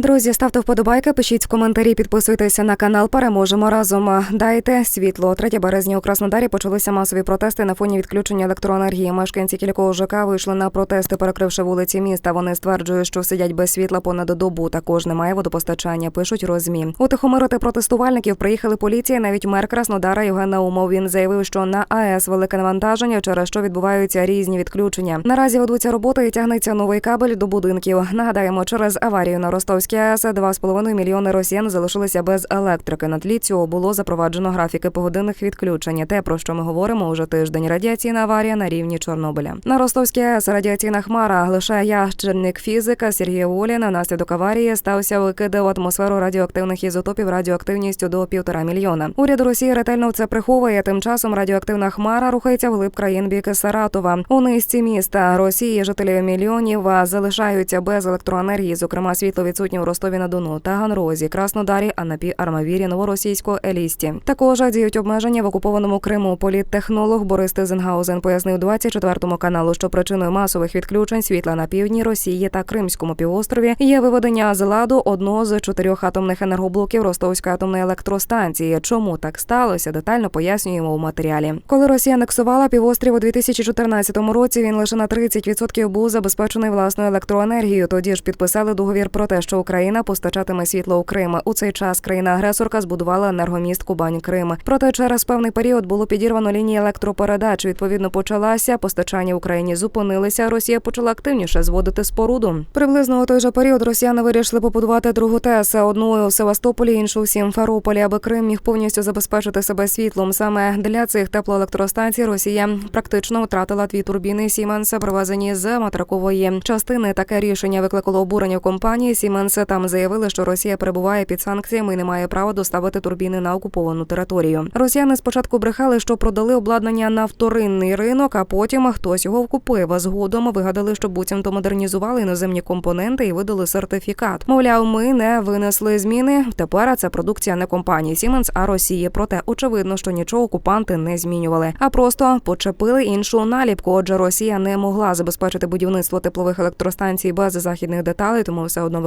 Друзі, ставте вподобайки, пишіть в коментарі, підписуйтеся на канал. Переможемо разом. Дайте світло. 3 березня у Краснодарі почалися масові протести на фоні відключення електроенергії. Мешканці кількох ЖК вийшли на протести, перекривши вулиці міста. Вони стверджують, що сидять без світла понад добу. Також немає водопостачання. Пишуть розмі. Утихомирити протестувальників приїхали поліція. Навіть мер Краснодара Євген Наумов. Він заявив, що на АЕС велике навантаження, через що відбуваються різні відключення. Наразі ведуться роботи і тягнеться новий кабель до будинків. Нагадаємо, через аварію на Ростовській АЕС 2,5 мільйони росіян залишилися без електрики. На тлі цього було запроваджено графіки погодинних відключень. Те, про що ми говоримо уже тиждень. Радіаційна аварія на рівні Чорнобиля. На Ростовській АЕС радіаційна хмара. Лише ящерник фізика Сергій Волін наслідок аварії стався викиди в атмосферу радіоактивних ізотопів радіоактивністю до півтора мільйона. Уряд Росії ретельно це приховує. Тим часом радіоактивна хмара рухається вглиб країн бік Саратова. У низці міста Росії жителі мільйонів залишаються без електроенергії. Зокрема, світло відсутнє у Ростові на Дону, Таганрозі, Краснодарі, Анапі, Армавірі, Новоросійську, Елісті. Також діють обмеження в окупованому Криму. Політтехнолог Борис Тизенгаузен пояснив 24 каналу, що причиною масових відключень світла на півдні Росії та Кримському півострові є виведення з ладу одного з чотирьох атомних енергоблоків Ростовської атомної електростанції. Чому так сталося? Детально пояснюємо у матеріалі. Коли Росія анексувала півострів у 2014 році, він лише на 30% був забезпечений власною електроенергією. Тоді ж підписали договір про те, що Україна постачатиме світло у Крим. У цей час країна-агресорка збудувала енергоміст Кубань Крим. Проте через певний період було підірвано лінії електропередач. Відповідно, почалася постачання Україні зупинилися. Росія почала активніше зводити споруду. Приблизно у той же період росіяни вирішили побудувати другу ТЕС, одну у Севастополі, іншу у Сімферополі, аби Крим міг повністю забезпечити себе світлом. Саме для цих теплоелектростанцій Росія практично втратила дві турбіни Сіменса, привезені з материкової частини. Таке рішення викликало обурення компанії. Сіменс там заявили, що Росія перебуває під санкціями і не має права доставити турбіни на окуповану територію. Росіяни спочатку брехали, що продали обладнання на вторинний ринок, а потім хтось його вкупив. Згодом вигадали, що буцімто модернізували іноземні компоненти і видали сертифікат. Мовляв, ми не винесли зміни. Тепер це продукція не компанії Siemens, а Росії. Проте очевидно, що нічого окупанти не змінювали, а просто почепили іншу наліпку. Отже, Росія не могла забезпечити будівництво теплових електростанцій без західних деталей, тому все одно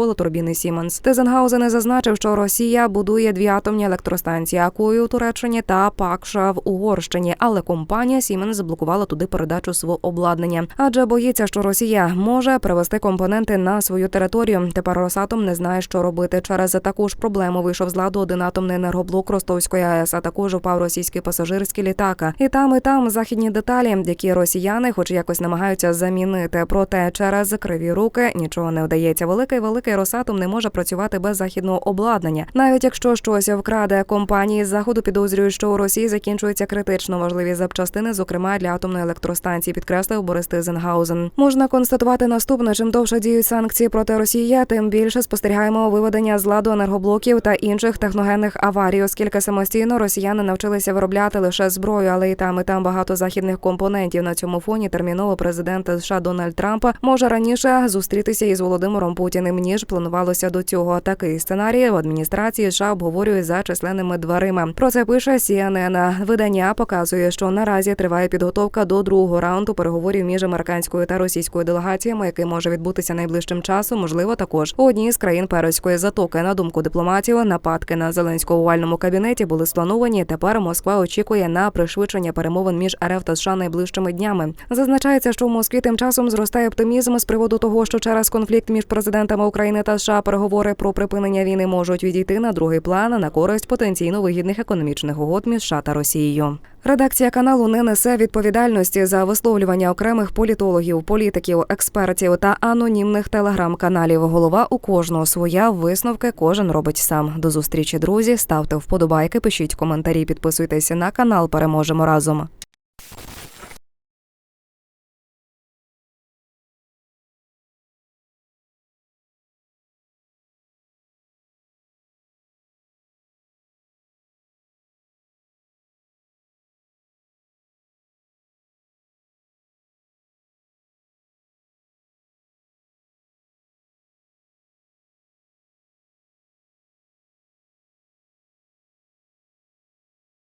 використовувала турбіни Siemens. Тезенгаузен зазначив, що Росія будує дві атомні електростанції Акую у Туреччині та Пакша в Угорщині, але компанія Siemens заблокувала туди передачу свого обладнання, адже боїться, що Росія може привезти компоненти на свою територію. Тепер Росатом не знає, що робити. Через таку ж проблему вийшов з ладу один атомний енергоблок Ростовської АЕС, а також упав російський пасажирський літак. І там, і там західні деталі, які росіяни, хоч якось намагаються замінити. Проте через криві руки нічого не вдається. Великий великий Росатом не може працювати без західного обладнання. Навіть якщо щось вкраде компанії з заходу, підозрюють, що у Росії закінчуються критично важливі запчастини, зокрема для атомної електростанції, підкреслив Борис Тизенгаузен. Можна констатувати наступне: чим довше діють санкції проти Росії, тим більше спостерігаємо виведення з ладу енергоблоків та інших техногенних аварій, оскільки самостійно росіяни навчилися виробляти лише зброю, але і там, і там багато західних компонентів. На цьому фоні терміново президент США Дональд Трамп може раніше зустрітися із Володимиром Путіним, ніж планувалося до цього. Такий сценарій в адміністрації США обговорюють за численними дверима. Про це пише CNN. Видання показує, що наразі триває підготовка до другого раунду переговорів між американською та російською делегаціями, який може відбутися найближчим часом. Можливо, також у одній з країн Перської затоки. На думку дипломатів, нападки на Зеленського овальному кабінеті були сплановані. Тепер Москва очікує на пришвидшення перемовин між РФ та США найближчими днями. Зазначається, що в Москві тим часом зростає оптимізм з приводу того, що через конфлікт між президентами України та США переговори про припинення війни можуть відійти на другий план на користь потенційно вигідних економічних угод між США та Росією. Редакція каналу не несе відповідальності за висловлювання окремих політологів, політиків, експертів та анонімних телеграм-каналів. Голова у кожного своя висновки кожен робить сам. До зустрічі, друзі. Ставте вподобайки, пишіть коментарі, підписуйтесь на канал. Переможемо разом.